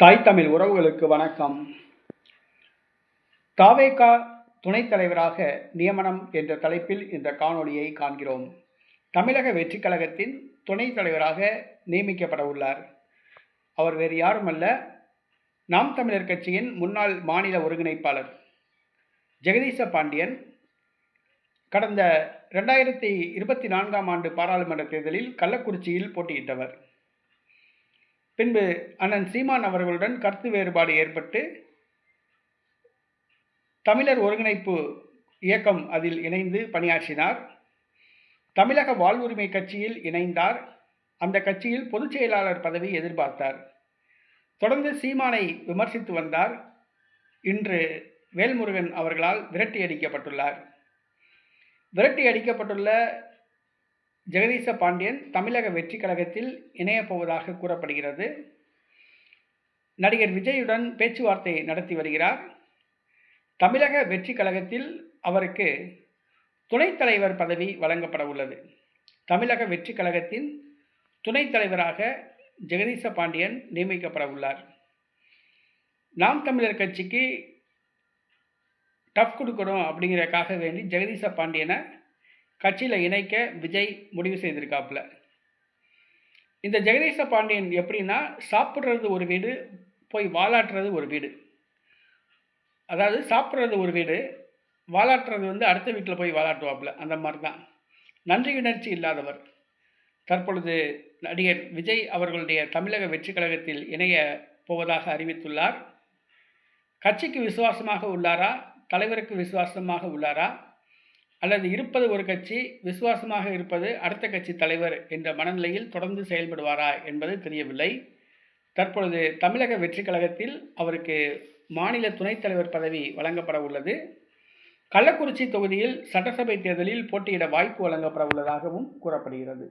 தாய் தமிழ் உறவுகளுக்கு வணக்கம். தாவேகா துணைத் தலைவராக நியமனம் என்ற தலைப்பில் இந்த காணொளியை காண்கிறோம். தமிழக வெற்றிக் கழகத்தின் துணைத் தலைவராக நியமிக்கப்பட உள்ளார். அவர் வேறு யாருமல்ல நாம் தமிழர் கட்சியின் முன்னாள் மாநில ஒருங்கிணைப்பாளர் ஜெகதீச பாண்டியன். கடந்த ரெண்டாயிரத்தி இருபத்தி நான்காம் ஆண்டு பாராளுமன்ற தேர்தலில் கள்ளக்குறிச்சியில் போட்டியிட்டவர். பின்பு அண்ணன் சீமான் அவர்களுடன் கருத்து வேறுபாடு ஏற்பட்டு தமிழர் ஒருங்கிணைப்பு இயக்கம் அதில் இணைந்து பணியாற்றினார். தமிழக வாழ்வுரிமை கட்சியில் இணைந்தார். அந்த கட்சியில் பொதுச் செயலாளர் பதவி எதிர்பார்த்தார். தொடர்ந்து சீமானை விமர்சித்து வந்தார். இன்று வேல்முருகன் அவர்களால் விரட்டி அடிக்கப்பட்டுள்ளார் விரட்டி அடிக்கப்பட்டுள்ள ஜெகதீச பாண்டியன் தமிழக வெற்றி கழகத்தில் இணையப் போவதாக கூறப்படுகிறது. நடிகர் விஜயுடன் பேச்சுவார்த்தை நடத்தி வருகிறார். தமிழக வெற்றி கழகத்தில் அவருக்கு துணைத் தலைவர் பதவி வழங்கப்பட உள்ளது. தமிழக வெற்றி கழகத்தின் துணைத் தலைவராக ஜெகதீச பாண்டியன் நியமிக்கப்பட உள்ளார். நாம் தமிழர் கட்சிக்கு டஃப் கொடுக்கணும் அப்படிங்கிறக்காக வேண்டி ஜெகதீச பாண்டியனை கட்சியில் இணைக்க விஜய் முடிவு செய்திருக்காப்புல. இந்த ஜெகதீச பாண்டியன் எப்படின்னா சாப்பிட்றது ஒரு வீடு போய் வாலாட்டுறது ஒரு வீடு. அதாவது சாப்பிட்றது ஒரு வீடு வாலாட்டுறது வந்து அடுத்த வீட்டில் போய் வாலாட்டுவாப்புல அந்த மாதிரி தான் நன்றி உணர்ச்சி இல்லாதவர். தற்பொழுது நடிகர் விஜய் அவர்களுடைய தமிழக வெற்றி கழகத்தில் இணைய போவதாக அறிவித்துள்ளார். கட்சிக்கு விசுவாசமாக உள்ளாரா? தலைவருக்கு விசுவாசமாக உள்ளாரா? அல்லது இருப்பது ஒரு கட்சி விசுவாசமாக இருப்பது அடுத்த கட்சி தலைவர் என்ற மனநிலையில் தொடர்ந்து செயல்படுவாரா என்பது தெரியவில்லை. தற்பொழுது தமிழக வெற்றி கழகத்தில் அவருக்கு மாநில துணைத் தலைவர் பதவி வழங்கப்பட உள்ளது. கள்ளக்குறிச்சி தொகுதியில் சட்டசபை தேர்தலில் போட்டியிட வாய்ப்பு வழங்கப்பட உள்ளதாகவும் கூறப்படுகிறது.